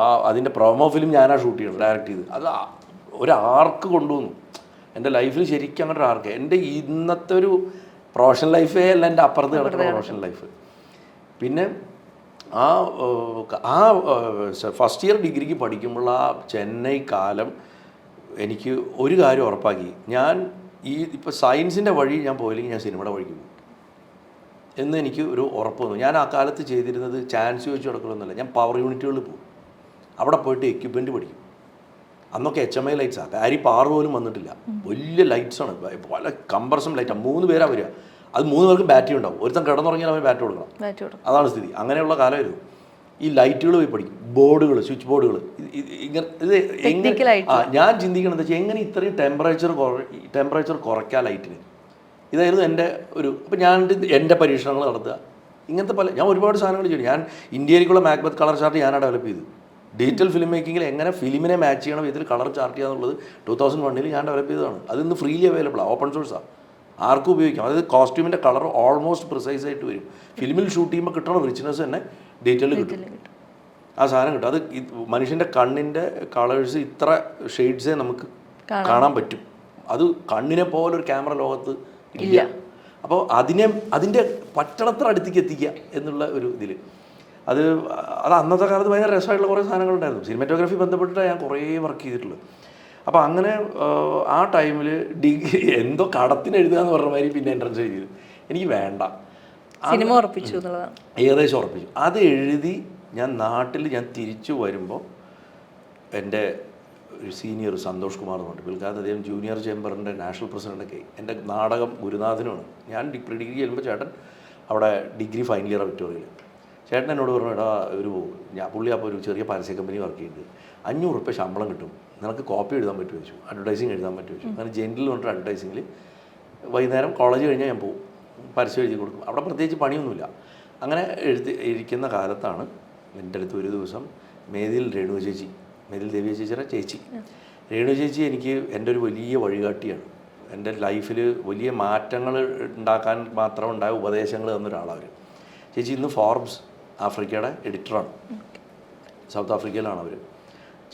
ആ അതിന്റെ പ്രൊമോ ഫിലിം ഞാനാണ് ഷൂട്ട് ചെയ്യുന്നത് ഡയറക്റ്റ് ചെയ്ത്. അത് ഒരാർക്ക് ഒരു ആർക്ക് കൊണ്ടുവന്നു. എന്റെ ലൈഫിൽ ശരിക്കും അങ്ങനെ ഒരു ആർക്ക് എന്റെ ഇന്നത്തെ ഒരു പ്രൊഫഷണൽ ലൈഫേ അല്ല എന്റെ അപ്പുറത്ത് കിടക്കുന്ന പ്രൊഫഷണൽ ലൈഫ് പിന്നെ ആ ആ ഫസ്റ്റ് ഇയർ ഡിഗ്രിക്ക് പഠിക്കുമ്പോൾ ആ ചെന്നൈ കാലം എനിക്ക് ഒരു കാര്യം ഉറപ്പാക്കി. ഞാൻ ഈ ഇപ്പോൾ സയൻസിന്റെ വഴി ഞാൻ പോയില്ലെങ്കിൽ ഞാൻ സിനിമയുടെ വഴിക്ക് പോകും. എന്ന് എനിക്ക് ഒരു ഉറപ്പ് വന്നു. ഞാൻ ആ കാലത്ത് ചെയ്തിരുന്നത് ചാൻസ് ചോദിച്ചു കിടക്കണമെന്നല്ല ഞാൻ പവർ യൂണിറ്റുകളിൽ പോകും. അവിടെ പോയിട്ട് എക്യുപ്മെന്റ് പഠിക്കും. അന്നൊക്കെ എച്ച് എം ഐ ലൈറ്റ്സ് ആണ് അരി പാറ് പോലും വന്നിട്ടില്ല. വലിയ ലൈറ്റ്സ് ആണ്. പല കമ്പർസം ലൈറ്റാണ് മൂന്ന് പേരാ വരിക. അത് മൂന്ന് പേർക്കും ബാറ്ററി ഉണ്ടാവും. ഒരുത്തൻ കിടന്നുറങ്ങിയാൽ അവൻ ബാറ്ററി കൊടുക്കണം. അതാണ് സ്ഥിതി. അങ്ങനെയുള്ള കാലമായിരുന്നു. ഈ ലൈറ്റുകൾ പോയി പഠിക്കും. ബോർഡുകൾ സ്വിച്ച് ബോർഡുകൾ ഇങ്ങനെ ഇത് എങ്ങനെ ആയിട്ട്. ഞാൻ ചിന്തിക്കണം എന്താ വെച്ചാൽ എങ്ങനെ ഇത്രയും ടെമ്പറേച്ചർ ടെമ്പറേച്ചർ കുറയ്ക്കാം ലൈറ്റിന് ഇതായിരുന്നു എന്റെ ഒരു അപ്പം ഞാൻ എന്റെ പരീക്ഷണങ്ങൾ നടത്തുക. ഇങ്ങനത്തെ പല ഞാൻ ഒരുപാട് സാധനങ്ങൾ ചെയ്തു. ഞാൻ ഇന്ത്യയിലേക്കുള്ള മാക്ബത്ത് കളർ ചാർട്ട് ഞാനാണ് ഡെവലപ്പ് ചെയ്തു ഡിജിറ്റൽ ഫിലിം മേക്കിങ്ങിൽ എങ്ങനെ ഫിലിമിനെ മാച്ച് ചെയ്യണം ഇതിൽ കളർ ചാർട്ട് ചെയ്യുക എന്നുള്ളത് ടൂ തൗസൻഡ് വണ്ണിൽ ഞാൻ ഡെവലപ്പ് ചെയ്തതാണ്. അത് ഇന്ന് ഫ്രീലി അവൈലബിൾ ആണ് ഓപ്പൺ സോഴ്സാണ് ആർക്കും ഉപയോഗിക്കാം. അതായത് കോസ്റ്റ്യൂമിന്റെ കളർ ഓൾമോസ്റ്റ് പ്രിസൈസ് ആയിട്ട് വരും. ഫിലിമിൽ ഷൂട്ട് ചെയ്യുമ്പോൾ കിട്ടണ റിച്ച്നെസ് തന്നെ ഡീറ്റെയിൽ കിട്ടും. ആ സാധനം കിട്ടും. അത് മനുഷ്യന്റെ കണ്ണിന്റെ കളേഴ്സ് ഇത്ര ഷെയ്ഡ്സേ നമുക്ക് കാണാൻ പറ്റും. അത് കണ്ണിനെ പോലെ ഒരു ക്യാമറ ലോകത്ത് ഇല്ല. അപ്പോൾ അതിനെ അതിന്റെ പറ്റണത്ര അടുത്തേക്ക് എത്തിക്കുക എന്നുള്ള ഒരു ഇതിൽ അത് അത് അന്നത്തെ കാലത്ത് ഭയങ്കര രസമായിട്ടുള്ള കുറേ സാധനങ്ങളുണ്ടായിരുന്നു. സിനിമാറ്റോഗ്രാഫി ബന്ധപ്പെട്ടിട്ടാണ് ഞാൻ കുറേ വർക്ക് ചെയ്തിട്ടുള്ളത് അപ്പോൾ അങ്ങനെ ആ, ടൈമിൽ ഡിഗ്രി എന്തോ കടത്തിന് എഴുതുക എന്ന് പറഞ്ഞ മാതിരി പിന്നെ എൻട്രൻസ് എഴുതിയത് എനിക്ക് വേണ്ട. സിനിമ ഉറപ്പിച്ചു എന്നുള്ളതാണ്. ഏകദേശം ഉറപ്പിച്ചു. അത് എഴുതി ഞാൻ നാട്ടിൽ ഞാൻ തിരിച്ചു വരുമ്പോൾ എന്റെ ഒരു സീനിയർ സന്തോഷ് കുമാർ എന്ന് പറഞ്ഞു പിൽക്കാലത്ത് അദ്ദേഹം ജൂനിയർ ചേംബറിന്റെ നാഷണൽ പ്രസിഡന്റൊക്കെ എന്റെ നാടകം ഗുരുനാഥനുമാണ്. ഞാൻ ഡിപ്ലി ഡിഗ്രി ചെല്ലുമ്പോൾ ചേട്ടൻ അവിടെ ഡിഗ്രി ഫൈനൽ ഇയർ വിക്ടോറിയയിൽ ചേട്ടൻ എന്നോട് പറഞ്ഞു എടാ ഒരു ഞാൻ പുള്ളി അപ്പോൾ ഒരു ചെറിയ പരസ്യ കമ്പനി വർക്ക് ചെയ്യുന്നുണ്ട്. അഞ്ഞൂറ് റുപ്യ ശമ്പളം കിട്ടും. നിനക്ക് കോപ്പി എഴുതാൻ പറ്റുമോ? ചോദിച്ചു. അഡ്വർടൈസിങ് എഴുതാൻ പറ്റുമോ ചോദിച്ചു. അങ്ങനെ ജെന്റിൽ പറഞ്ഞിട്ട് അഡ്വർടൈസിങ്ങിൽ വൈകുന്നേരം കോളേജ് കഴിഞ്ഞാൽ ഞാൻ പോകും പരസ്യം എഴുതി കൊടുക്കും. അവിടെ പ്രത്യേകിച്ച് പണിയൊന്നുമില്ല. അങ്ങനെ എഴുതി ഇരിക്കുന്ന കാലത്താണ് എന്റെ അടുത്ത് ഒരു ദിവസം മേതിൽ രേണു ചേച്ചി മേതിൽ ദേവി ചേച്ചിയുടെ ചേച്ചി. രേണു ചേച്ചി എനിക്ക് എന്റെ ഒരു വലിയ വഴികാട്ടിയാണ്. എന്റെ ലൈഫിൽ വലിയ മാറ്റങ്ങൾ ഉണ്ടാക്കാൻ മാത്രം ഉണ്ടായ ഉപദേശങ്ങൾ തന്ന ഒരാളാണ് അവർ ചേച്ചി ഇന്ന് ഫോർബ്സ് ആഫ്രിക്കയുടെ എഡിറ്ററാണ്. സൗത്ത് ആഫ്രിക്കയിലാണ് അവർ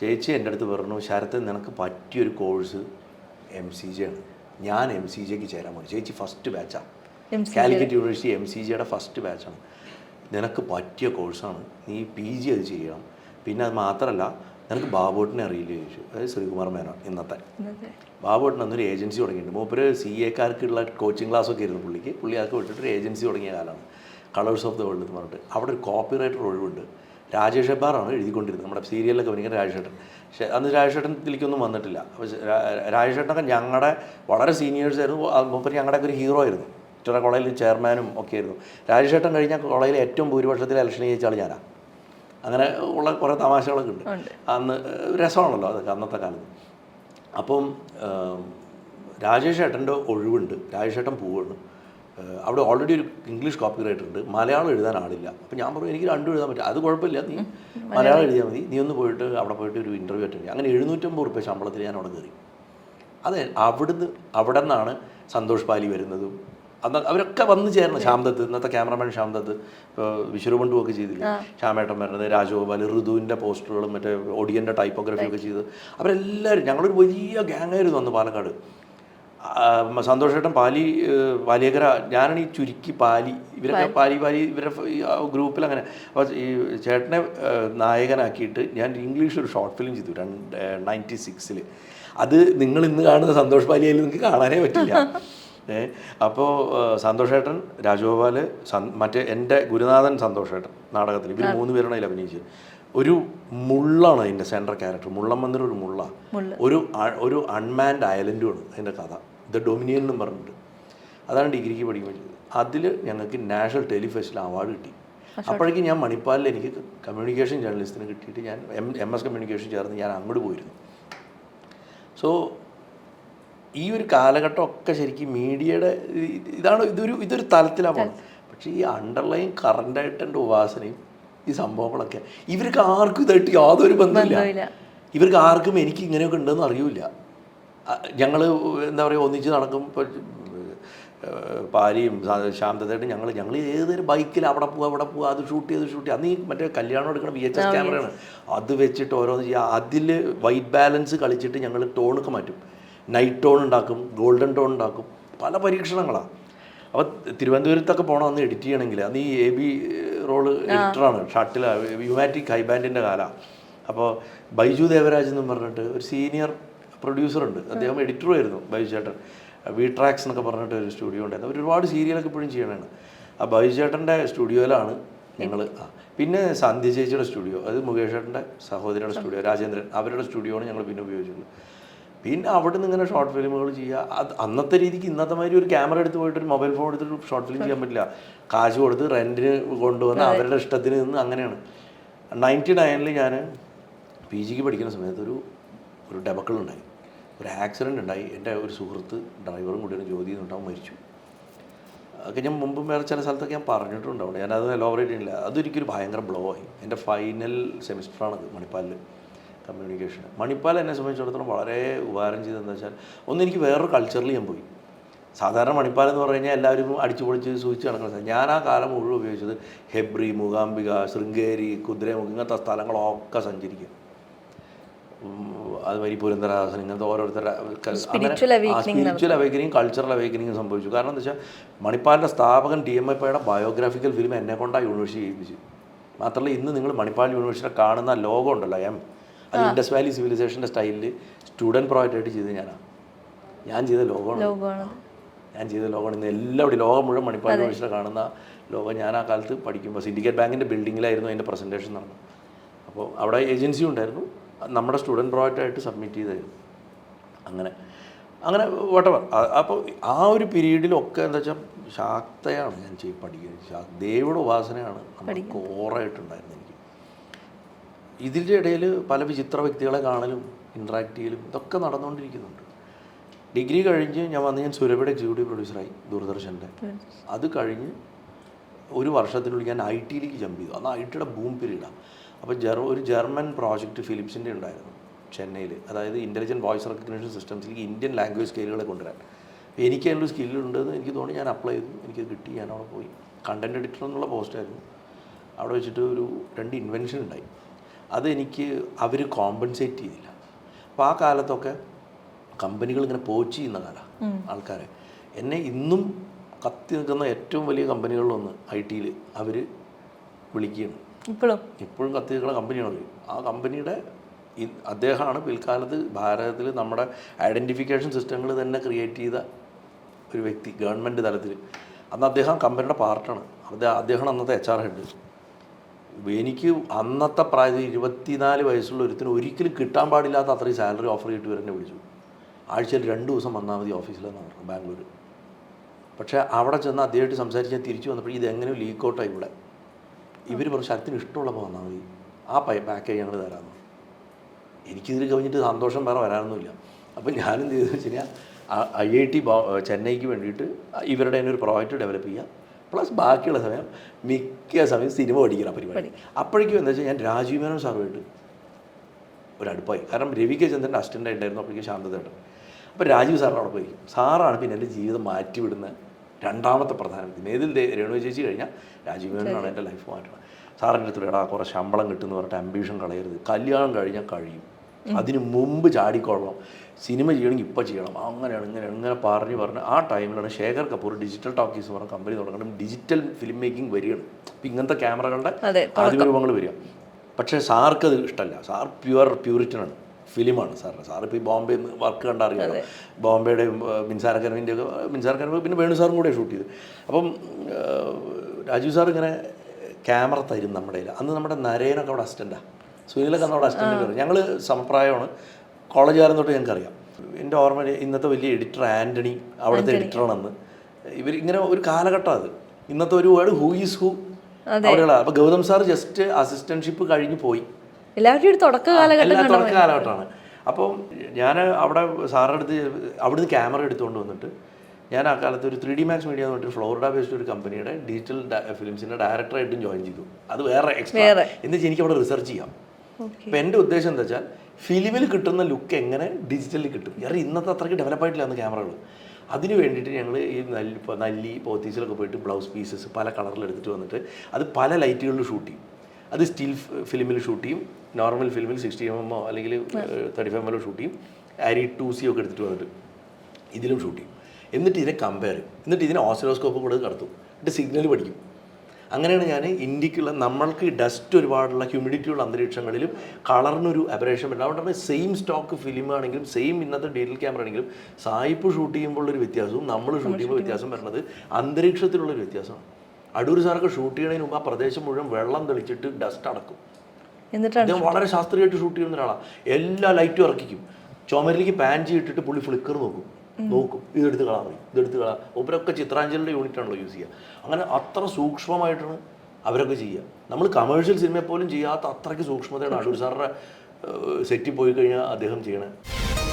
ചേച്ചി എന്റെ അടുത്ത് പറഞ്ഞു ശരത്ത് നിനക്ക് പറ്റിയൊരു കോഴ്സ് എം സി ജി ആണ്. ഞാൻ എം സി ജിക്ക് ചേരാൻ പോയി ചേച്ചി ഫസ്റ്റ് ബാച്ചാണ് കാലിക്കറ്റ് യൂണിവേഴ്സിറ്റി എം സി ജിയുടെ ഫസ്റ്റ് ബാച്ചാണ് നിനക്ക് പറ്റിയ കോഴ്സാണ് നീ പി ജി അത് ചെയ്യണം. പിന്നെ അത് മാത്രമല്ല നിനക്ക് ബാബോട്ടിനെ അറിയില്ല? ചോദിച്ചു. അതായത് ശ്രീകുമാർ മേനോൻ ഇന്നത്തെ. ബാബോട്ടിന് അന്നൊരു ഏജൻസി തുടങ്ങിയിട്ടുണ്ട്. മൂപ്പര് സി എക്കാർക്കുള്ള കോച്ചിങ് ക്ലാസ്സൊക്കെ ആയിരുന്നു പുള്ളിക്ക്. പുള്ളി അതൊക്കെ വിട്ടിട്ട് ഒരു ഏജൻസി തുടങ്ങിയ കാലമാണ്. കളേഴ്സ് ഓഫ് ദ വേൾഡ് എന്ന് പറഞ്ഞിട്ട്. അവിടെ ഒരു കോപ്പി റൈറ്റർ ഒഴിവുണ്ട്. രാജേഷ് ഹെബ്ബാറാണ് എഴുതിക്കൊണ്ടിരുന്നത്. നമ്മുടെ സീരിയലിലൊക്കെ ഭയങ്കര രാജേഷേട്ടൻ. പക്ഷേ അന്ന് രാജേഷേട്ടൻ ഇതിലേക്കൊന്നും വന്നിട്ടില്ല. അപ്പോൾ രാജേഷേട്ടനൊക്കെ ഞങ്ങളുടെ വളരെ സീനിയേഴ്സ് ആയിരുന്നു. ആ മൂപ്പര് ഞങ്ങളുടെയൊക്കെ ഒരു ഹീറോ ആയിരുന്നു. ചില കോളേജിൽ ചെയർമാനും ഒക്കെ ആയിരുന്നു. രാജേഷേട്ടൻ കഴിഞ്ഞാൽ കോളേജിൽ ഏറ്റവും ഭൂരിപക്ഷത്തിൽ ഇലക്ഷൻ ജയിച്ച ആൾ ഞാനാണ് അങ്ങനെ ഉള്ള കുറേ തമാശകളൊക്കെ ഉണ്ട്. അന്ന് രസമാണല്ലോ അതൊക്കെ അന്നത്തെ കാലത്ത്. അപ്പം രാജേഷേട്ടന്റെ രാജേഷ് ഏട്ടന്റെ ഒഴിവുണ്ട്. രാജേഷ് ഏട്ടൻ പോവാണ്. ഏഹ് അവിടെ ഓൾറെഡി ഒരു ഇംഗ്ലീഷ് കോപ്പി റൈറ്റർ ഉണ്ട്. മലയാളം എഴുതാൻ ആളില്ല. അപ്പം ഞാൻ പറഞ്ഞു എനിക്ക് രണ്ടും എഴുതാൻ പറ്റും. അത് കുഴപ്പമില്ല. നീ മലയാളം എഴുതിയാൽ മതി. നീ ഒന്ന് പോയിട്ട് അവിടെ പോയിട്ട് ഒരു ഇന്റർവ്യൂ അറ്റൻഡ് ചെയ്യുക അങ്ങനെ എഴുന്നൂറ്റമ്പത് റുപ്യ ശമ്പളത്തിൽ ഞാൻ അവിടെ കയറി. അതെ അവിടുന്ന് അവിടെ നിന്നാണ് സന്തോഷ് പാലി വരുന്നതും. അന്ന് അവരൊക്കെ വന്ന് ചേരണം ശാന്തത്ത്. ഇന്നത്തെ ക്യാമറമാൻ ശാന്തത്ത്. ഇപ്പോൾ വിശ്വരൂപണ്ടും ഒക്കെ ചെയ്തില്ല? ശ്യാമേട്ടൻ വരുന്നത് രാജഗോപാൽ ഋതുവിന്റെ പോസ്റ്ററുകളും മറ്റേ ഒടിയന്റെ ടൈപ്പോഗ്രഫി ഒക്കെ ചെയ്ത്. അവരെല്ലാവരും ഞങ്ങളൊരു വലിയ ഗ്യാങ്ങായിരുന്നു അന്ന് പാലക്കാട്. സന്തോഷേട്ടൻ പാലി പാലിയക്കര ഞാനാണ് ഈ ചുരുക്കി പാലി ഇവരൊക്കെ പാലി. പാലി ഇവരെ ഗ്രൂപ്പിൽ അങ്ങനെ അപ്പോൾ ഈ ചേട്ടനെ നായകനാക്കിയിട്ട് ഞാൻ ഇംഗ്ലീഷ് ഒരു ഷോർട്ട് ഫിലിം ചെയ്തു രണ്ട് നയന്റി സിക്സിൽ അത് നിങ്ങൾ ഇന്ന് കാണുന്ന സന്തോഷ് പാലിയയിൽ നിങ്ങൾക്ക് കാണാനേ പറ്റില്ല. *laughs* ഏഹ് അപ്പോൾ സന്തോഷേട്ടൻ രാജഗോപാൽ മറ്റേ എന്റെ ഗുരുനാഥൻ സന്തോഷേട്ടൻ നാടകത്തിൽ ഇവർ മൂന്ന് പേരാണ് അതിൽ അഭിനയിച്ചത് ഒരു മുള്ളാണ് അതിന്റെ സെൻട്രൽ ക്യാരക്ടർ മുള്ളം വന്നൊരു മുള്ള. ഒരു ഒരു അൺമാൻഡ് ഐലൻഡുമാണ് അതിന്റെ കഥ. ദ ഡൊമിനിയൻ എന്നും പറഞ്ഞിട്ട്. അതാണ് ഡിഗ്രിക്ക് പഠിക്കാൻ ചെയ്തത് അതിൽ ഞങ്ങൾക്ക് നാഷണൽ ടെലിഫെസ്റ്റിൽ അവാർഡ് കിട്ടി. അപ്പോഴേക്കും ഞാൻ മണിപ്പാലിൽ എനിക്ക് കമ്മ്യൂണിക്കേഷൻ ജേർണലിസ്റ്റിന് കിട്ടിയിട്ട് ഞാൻ എം എം എസ് കമ്മ്യൂണിക്കേഷൻ ചേർന്ന് ഞാൻ അങ്ങോട്ട് പോയിരുന്നു. സോ ഈ ഒരു കാലഘട്ടമൊക്കെ ശരിക്കും മീഡിയയുടെ ഇതാണ് ഇതൊരു ഇതൊരു തലത്തിലാണ് പക്ഷേ ഈ അണ്ടർലൈൻ കറണ്ടായിട്ട് എന്റെ ഉപാസനയും ഈ സംഭവങ്ങളൊക്കെ ഇവർക്ക് ആർക്കും ഇതായിട്ട് യാതൊരു ബന്ധമില്ല. ഇവർക്ക് ആർക്കും എനിക്ക് ഇങ്ങനെയൊക്കെ ഉണ്ടെന്ന് അറിയില്ല. ഞങ്ങൾ എന്താ പറയുക ഒന്നിച്ച് നടക്കും. ഇപ്പോൾ പാരിയും ശാന്തതയായിട്ട് ഞങ്ങൾ ഞങ്ങൾ ഏതൊരു ബൈക്കിൽ അവിടെ പോവുക അവിടെ പോവുക അത് ഷൂട്ട് ചെയ്ത് ഷൂട്ട് ചെയ്യുക അന്ന് ഈ മറ്റേ കല്യാണം എടുക്കണ വി എച്ച് എസ് ക്യാമറയാണ്. അത് വെച്ചിട്ട് ഓരോന്ന് ചെയ്യുക അതിൽ വൈറ്റ് ബാലൻസ് കളിച്ചിട്ട് ഞങ്ങൾ ടോണൊക്കെ മാറ്റും. നൈറ്റ് ടോൺ ഉണ്ടാക്കും ഗോൾഡൻ ടോൺ ഉണ്ടാക്കും. പല പരീക്ഷണങ്ങളാണ് അപ്പോൾ തിരുവനന്തപുരത്തൊക്കെ പോകണം അന്ന് എഡിറ്റ് ചെയ്യണമെങ്കിൽ അന്ന് ഈ എ ബി റോൾ എഡിറ്ററാണ്. ഷട്ടിൽ യുമാറ്റിക് ഹൈബാൻഡിന്റെ കാലമാണ് അപ്പോൾ ബൈജു ദേവരാജ് എന്നും പറഞ്ഞിട്ട് ഒരു സീനിയർ പ്രൊഡ്യൂസറുണ്ട് അദ്ദേഹം എഡിറ്ററും ആയിരുന്നു ബൈജു ചേട്ടൻ വി ട്രാക്സ് എന്നൊക്കെ പറഞ്ഞിട്ട് ഒരു സ്റ്റുഡിയോ ഉണ്ടായിരുന്നു. അവർ ഒരുപാട് സീരിയലൊക്കെ ഇപ്പോഴും ചെയ്യണതാണ്. ആ ബൈജു ചേട്ടന്റെ സ്റ്റുഡിയോയിലാണ് ഞങ്ങൾ പിന്നെ സന്ധ്യ ചേച്ചിയുടെ സ്റ്റുഡിയോ അത് മുകേഷ് ചേട്ടന്റെ സഹോദരിയുടെ സ്റ്റുഡിയോ രാജേന്ദ്രൻ. അവരുടെ സ്റ്റുഡിയോ ആണ് ഞങ്ങൾ പിന്നെ ഉപയോഗിച്ചത് പിന്നെ അവിടെ നിന്ന് ഇങ്ങനെ ഷോർട്ട് ഫിലിമുകൾ ചെയ്യുക അത് അന്നത്തെ രീതിക്ക് ഇന്നത്തെ മാതിരി ഒരു ക്യാമറ എടുത്ത് പോയിട്ട് ഒരു മൊബൈൽ ഫോൺ എടുത്തിട്ട് ഷോർട്ട് ഫിലിം ചെയ്യാൻ പറ്റില്ല. കാശ് കൊടുത്ത് റെന്റിന് കൊണ്ടുവന്ന് അവരുടെ ഇഷ്ടത്തിന് നിന്ന് അങ്ങനെയാണ്. നയന്റി നയനിൽ ഞാൻ പി ജിക്ക് പഠിക്കുന്ന സമയത്ത് ഒരു ഒരു ഡെബക്കൾ ഉണ്ടായി. ഒരു ആക്സിഡന്റ് ഉണ്ടായി. എന്റെ ഒരു സുഹൃത്ത് ഡ്രൈവറും കൂടിയാണ് ജോലി ചെയ്യുന്നുണ്ടാവും മരിച്ചു. അതൊക്കെ ഞാൻ മുമ്പ് വേറെ ചില സ്ഥലത്തൊക്കെ ഞാൻ പറഞ്ഞിട്ടുണ്ട് അവിടെ ഞാനത് എലോബറേറ്റ് ചെയ്യുന്നില്ല അതൊരിക്കലും ഭയങ്കര ബ്ലോ ആയി എന്റെ ഫൈനൽ സെമിസ്റ്ററാണത് മണിപ്പാലിൽ കമ്മ്യൂണിക്കേഷൻ മണിപ്പാൽ എന്നെ സംബന്ധിച്ചിടത്തോളം വളരെ ഉപകാരം ചെയ്തതെന്ന് വെച്ചാൽ ഒന്ന് എനിക്ക് വേറൊരു കൾച്ചറിൽ ഞാൻ പോയി. സാധാരണ മണിപ്പാൽ എന്ന് പറഞ്ഞു കഴിഞ്ഞാൽ എല്ലാവരും അടിച്ചു പൊളിച്ച് സൂചിച്ച് നടക്കുന്ന ഞാൻ ആ കാലം മുഴുവൻ ഉപയോഗിച്ചത് ഹെബ്രി മൂകാംബിക ശൃംഗേരി കുതിരമുഖ ഇങ്ങനത്തെ സ്ഥലങ്ങളൊക്കെ സഞ്ചരിക്കും. ഉം, അതുമാതിരി പുരന്തരാസനം ഇങ്ങനത്തെ ഓരോരുത്തരുടെ സ്പിരിച്വൽ അവേക്കനിങ് കൾച്ചറൽ അവേക്കനിങ് സംഭവിച്ചു. കാരണം എന്താ വെച്ചാൽ മണിപ്പാലിന്റെ സ്ഥാപകൻ ടി എം എപ്പയുടെ ബയോഗ്രാഫിക്കൽ ഫിലിം എന്നെ കൊണ്ടാണ് യൂണിവേഴ്സിറ്റി ചെയ്യിപ്പിച്ചു മാത്രമല്ല ഇന്ന് നിങ്ങൾ മണിപ്പാൽ യൂണിവേഴ്സിറ്റിയുടെ കാണുന്ന ലോഗോ ഉണ്ടല്ലോ എം അത് ഇൻഡസ് വാലി സിവിലൈസേഷന്റെ സ്റ്റൈലിൽ സ്റ്റുഡന്റ് പ്രോജക്റ്റായിട്ട് ചെയ്ത് ഞാനാണ് ഞാൻ ചെയ്ത ലോഗോണ് ലോകമാണ്. ഞാൻ ചെയ്ത ലോകമാണ്. ഇന്ന് എല്ലാവരും ലോകം മുഴുവൻ മണിപ്പാൽ യൂണിവേഴ്സിറ്റി കാണുന്ന ലോകം ഞാൻ ആ കാലത്ത് പഠിക്കുമ്പോൾ സിൻഡിക്കേറ്റ് ബാങ്കിന്റെ ബിൽഡിങ്ങിലായിരുന്നു അതിന്റെ പ്രസന്റേഷൻ നടന്നത്. അപ്പോൾ അവിടെ ഏജൻസി ഉണ്ടായിരുന്നു. നമ്മുടെ സ്റ്റുഡന്റ് പ്രോജക്റ്റായിട്ട് സബ്മിറ്റ് ചെയ്തായിരുന്നു അങ്ങനെ. അങ്ങനെ വട്ടവർ അപ്പോൾ ആ ഒരു പീരീഡിലൊക്കെ എന്താ വെച്ചാൽ ശാക്തയാണ് ഞാൻ ചെയ്ത് പഠിക്കുന്നത്. ദേവിയുടെ ഉപാസനയാണ് നമ്മുടെ കോറായിട്ടുണ്ടായിരുന്നത് എനിക്ക്. ഇതിന്റെ ഇടയിൽ പല വിചിത്ര വ്യക്തികളെ കാണലും ഇൻട്രാക്ട് ചെയ്യലും ഇതൊക്കെ നടന്നുകൊണ്ടിരിക്കുന്നുണ്ട്. ഡിഗ്രി കഴിഞ്ഞ് ഞാൻ വന്ന് ഞാൻ സുരഭയുടെ എക്സിക്യൂട്ടീവ് പ്രൊഡ്യൂസറായി ദൂരദർശന്റെ. അത് കഴിഞ്ഞ് ഒരു വർഷത്തിനുള്ളിൽ ഞാൻ ഐ ടിയിലേക്ക് ജമ്പ് ചെയ്തു. അന്ന് ഐ ടിയുടെ ബൂം പീരീഡാണ് അപ്പോൾ ജർ ഒരു ജർമ്മൻ പ്രോജക്റ്റ് ഫിലിപ്സിന്റെ ഉണ്ടായിരുന്നു ചെന്നൈയിൽ അതായത് ഇന്റലിജന്റ് വോയിസ് റെക്കഗ്നേഷൻ സിസ്റ്റംസിലേക്ക് ഇന്ത്യൻ ലാംഗ്വേജ് സ്കെയിലുകളെ കൊണ്ടുവരാൻ. എനിക്ക് അതിന്റെ സ്കില്ലുണ്ടെന്ന് എനിക്ക് തോന്നി. ഞാൻ അപ്ലൈ ചെയ്തു. എനിക്ക് കിട്ടി. ഞാൻ അവിടെ പോയി. കണ്ടന്റ് എഡിറ്റർ എന്നുള്ള പോസ്റ്റായിരുന്നു അവിടെ വെച്ചിട്ട് ഒരു രണ്ട് ഇൻവെൻഷൻ ഉണ്ടായി. അതെനിക്ക് അവർ കോമ്പൻസേറ്റ് ചെയ്തില്ല. അപ്പോൾ ആ കാലത്തൊക്കെ കമ്പനികൾ ഇങ്ങനെ പോച്ച് ചെയ്യുന്ന കാലമാണ് ആൾക്കാരെ. എന്നെ ഇന്നും കത്തി നിൽക്കുന്ന ഏറ്റവും വലിയ കമ്പനികളിലൊന്ന് ഐ ടിയിൽ അവർ വിളിക്കുകയാണ്. ഇപ്പോഴും ഇപ്പോഴും കത്തി നിൽക്കുന്ന കമ്പനിയാണ് ആ കമ്പനിയുടെ അദ്ദേഹമാണ് പിൽക്കാലത്ത് ഭാരതത്തിൽ നമ്മുടെ ഐഡന്റിഫിക്കേഷൻ സിസ്റ്റങ്ങൾ തന്നെ ക്രിയേറ്റ് ചെയ്ത ഒരു വ്യക്തി ഗവൺമെന്റ് തലത്തിൽ. അന്ന് അദ്ദേഹം കമ്പനിയുടെ പാർട്ടാണ്. അദ്ദേഹം അദ്ദേഹമാണ് അന്നത്തെ എച്ച് ആർ ഹെഡ് എനിക്ക് അന്നത്തെ പ്രായത്തിൽ ഇരുപത്തിനാല് വയസ്സുള്ള ഒരുത്തിന് ഒരിക്കലും കിട്ടാൻ പാടില്ലാത്ത അത്രയും സാലറി ഓഫർ ചെയ്തിട്ട് ഇവരെന്നെ വിളിച്ചു. ആഴ്ചയിൽ രണ്ട് ദിവസം വന്നാൽ മതി ഓഫീസിലെന്ന് പറഞ്ഞു ബാംഗ്ലൂർ പക്ഷേ അവിടെ ചെന്ന് അദ്ദേഹമായിട്ട് സംസാരിച്ച് ഞാൻ തിരിച്ചു വന്നപ്പോൾ ഇത് എങ്ങനെ ലീക്ക് ഔട്ടായി ഇവിടെ. ഇവർ പറഞ്ഞു ശരത്തിന് ഇഷ്ടമുള്ളപ്പോൾ വന്നാൽ മതി. ആ പൈ പാക്കേജ് ഞങ്ങൾ തരാമെന്ന്. എനിക്കിതിൽ കഴിഞ്ഞിട്ട് സന്തോഷം വേറെ വരാനൊന്നുമില്ല. അപ്പോൾ ഞാനെന്ത് ചെയ്തെന്ന് വെച്ച് കഴിഞ്ഞാൽ ഐ ഐ ടി ചെന്നൈക്ക് വേണ്ടിയിട്ട് ഇവരുടെ തന്നെ ഒരു പ്രോജക്റ്റ് ഡെവലപ്പ് ചെയ്യുക പ്ലസ് ബാക്കിയുള്ള സമയം മിക്ക സമയം സിനിമ പഠിക്കണം പരിപാടി. അപ്പോഴേക്കും എന്താ വെച്ചാൽ ഞാൻ രാജീവ് മേനോൻ സാറുമായിട്ട് ഒരു അടുപ്പായി. കാരണം രവി കെ ചന്ദ്രന്റെ അസിസ്റ്റന്റ് ആയിട്ടായിരുന്നു അപ്പോഴേക്കും ശാന്തതേട്ടൻ അപ്പോൾ രാജീവ് സാറിന് അവിടെ പോയി. സാറാണ് പിന്നെ എന്റെ ജീവിതം മാറ്റിവിടുന്ന രണ്ടാമത്തെ പ്രധാനമന്ത്രി മേതിൽ രേണു ചേച്ചി കഴിഞ്ഞാൽ രാജീവ് മേനോനാണ് എന്റെ ലൈഫ് മാറ്റണം സാറിന്റെ അടുത്ത് എടാ കുറേ ശമ്പളം കിട്ടുമെന്ന് പറഞ്ഞിട്ട് അംബീഷൻ കളയരുത്. കല്യാണം കഴിഞ്ഞാൽ കഴിയും. അതിന് മുമ്പ് ചാടിക്കൊള്ളണം. സിനിമ ചെയ്യണമെങ്കിൽ ഇപ്പോൾ ചെയ്യണം. അങ്ങനെയാണ് ഇങ്ങനെയാണ് ഇങ്ങനെ പറഞ്ഞ് പറഞ്ഞ് ആ ടൈമിലാണ് ശേഖർ കപൂർ ഡിജിറ്റൽ ടോക്കീസ് പറഞ്ഞ കമ്പനി തുടങ്ങണം ഡിജിറ്റൽ ഫിലിം മേക്കിംഗ് വരികയാണ്. അപ്പം ഇങ്ങനത്തെ ക്യാമറകളുടെ ആദ്യ രൂപങ്ങൾ വരിക. പക്ഷേ സാർക്ക് അത് ഇഷ്ടമല്ല. സാർ പ്യുവർ പ്യൂരിറ്റനാണ് ഫിലിമാണ് സാറിന്. സാർ ഇപ്പോൾ ഈ ബോംബെ വർക്ക് കണ്ടറിയാം ബോംബെയുടെ മിൻസാർ അക്കാദമിന്റെ ഒക്കെ മിൻസാർ അക്കാദമി പിന്നെ വേണു സാറും കൂടെ ഷൂട്ട് ചെയ്തു. അപ്പം രാജീവ് സാർ ഇങ്ങനെ ക്യാമറ തരും നമ്മുടെ കയ്യിൽ അന്ന് നമ്മുടെ നരേനൊക്കെ അവിടെ അസിസ്റ്റന്റാണ് സുനിലൊക്കെ അന്ന് അവിടെ അസിസ്റ്റന്റ് ഞങ്ങൾ സമപ്രായമാണ്. കോളേജുകാരൻ തൊട്ട് ഞങ്ങൾക്കറിയാം. എന്റെ ഓർമ്മ ഇന്നത്തെ വലിയ എഡിറ്റർ ആന്റണി അവിടുത്തെ എഡിറ്ററാണെന്ന് ഇവർ ഇങ്ങനെ ഒരു കാലഘട്ടം അത്. ഇന്നത്തെ ഒരു വേർഡ് ഹൂ ഈസ് ഹൂ അവിടെയുള്ള. അപ്പോൾ ഗൗതം സാർ ജസ്റ്റ് അസിസ്റ്റൻഷിപ്പ് കഴിഞ്ഞ് പോയി. എല്ലാവരുടെയും ഒരു തുടക്ക കാലഘട്ടം എല്ലാ തുടക്ക കാലഘട്ടമാണ്. അപ്പം ഞാൻ അവിടെ സാറിന്റെ അടുത്ത് അവിടുന്ന് ക്യാമറ എടുത്തുകൊണ്ട് വന്നിട്ട് ഞാൻ ആ കാലത്ത് ഒരു ത്രീ ഡി മാക്സ് മീഡിയ എന്ന് പറഞ്ഞിട്ട് ഫ്ലോറിഡ ബേസ്ഡ് ഒരു കമ്പനിയുടെ ഡിജിറ്റൽ ഫിലിംസിന്റെ ഡയറക്ടറായിട്ടും ജോയിൻ ചെയ്തു. അത് വേറെ എക്സ്ട്രാ എന്ന് വെച്ചാൽ എനിക്ക് അവിടെ റിസർച്ച് ചെയ്യാം അപ്പം എന്റെ ഉദ്ദേശം എന്താ വെച്ചാൽ ഫിലിമിൽ കിട്ടുന്ന ലുക്ക് എങ്ങനെ ഡിജിറ്റലിൽ കിട്ടും? കാരണം ഇന്നത്തെ അത്രയ്ക്ക് ഡെവലപ്പ് ആയിട്ടില്ല അന്ന് ക്യാമറകൾ. അതിന് വേണ്ടിയിട്ട് ഞങ്ങൾ ഈ നെല്ലി ഇപ്പോൾ നല്ലി പോത്തീസിലൊക്കെ പോയിട്ട് ബ്ലൗസ് പീസസ് പല കളറിൽ എടുത്തിട്ട് വന്നിട്ട് അത് പല ലൈറ്റുകളിൽ ഷൂട്ട് ചെയ്യും. അത് സ്റ്റിൽ ഫിലിമിൽ ഷൂട്ട് ചെയ്യും. നോർമൽ ഫിലിമിൽ സിക്സ്റ്റി എം എമ്മോ അല്ലെങ്കിൽ തേർട്ടി ഫൈവ് എമ്മോ ഷൂട്ട് ചെയ്യും. ആരി ടു സി ഒക്കെ എടുത്തിട്ട് വന്നിട്ട് ഇതിലും ഷൂട്ട് ചെയ്യും. എന്നിട്ട് ഇതിനെ കമ്പയർ ചെയ്യും. എന്നിട്ട് ഇതിനെ ഓസിലോസ്കോപ്പ് കൂടെ നടത്തും എന്നിട്ട് സിഗ്നൽ പഠിക്കും. അങ്ങനെയാണ് ഞാൻ ഇന്ത്യക്കുള്ള നമ്മൾക്ക് ഡസ്റ്റ് ഒരുപാടുള്ള ഹ്യൂമിഡിറ്റിയുള്ള അന്തരീക്ഷങ്ങളിലും കളറിനൊരു അപരേഷൻ പറ്റില്ല അതുകൊണ്ടാണ് സെയിം സ്റ്റോക്ക് ഫിലിം ആണെങ്കിലും സെയിം ഇന്നത്തെ ഡിജിറ്റൽ ക്യാമറ ആണെങ്കിലും സായിപ്പ് ഷൂട്ട് ചെയ്യുമ്പോൾ ഒരു വ്യത്യാസവും നമ്മൾ ഷൂട്ട് ചെയ്യുമ്പോൾ വ്യത്യാസം വരുന്നത് അന്തരീക്ഷത്തിലുള്ളൊരു വ്യത്യാസമാണ്. അടൂർ സാറൊക്കെ ഷൂട്ട് ചെയ്യുന്നതിന് മുമ്പ് ആ പ്രദേശം മുഴുവൻ വെള്ളം തെളിച്ചിട്ട് ഡസ്റ്റ് അടക്കും. എന്നിട്ടാണ് വളരെ ശാസ്ത്രീയമായിട്ട് ഷൂട്ട് ചെയ്യുന്ന ഒരാളാണ് എല്ലാ ലൈറ്റും ഇറക്കിക്കും. ചുമരിലേക്ക് പാൻ ഇട്ടിട്ട് പുള്ളി ഫ്ലിക്കർ നോക്കും. നോക്കും. ഇതെടുത്ത് കളാൻ പറയും. ഇതെടുത്ത് കളാ ഒപ്പരൊക്കെ ചിത്രാഞ്ജലിയുടെ യൂണിറ്റ് ആണല്ലോ യൂസ് ചെയ്യുക. അങ്ങനെ അത്ര സൂക്ഷ്മമായിട്ടാണ് അവരൊക്കെ ചെയ്യുക. നമ്മൾ കമേഴ്ഷ്യൽ സിനിമയെ പോലും ചെയ്യാത്ത അത്രയ്ക്ക് സൂക്ഷ്മതയാണ് അടൂർ സാറിന്റെ സെറ്റിൽ പോയി കഴിഞ്ഞാൽ അദ്ദേഹം ചെയ്യണത്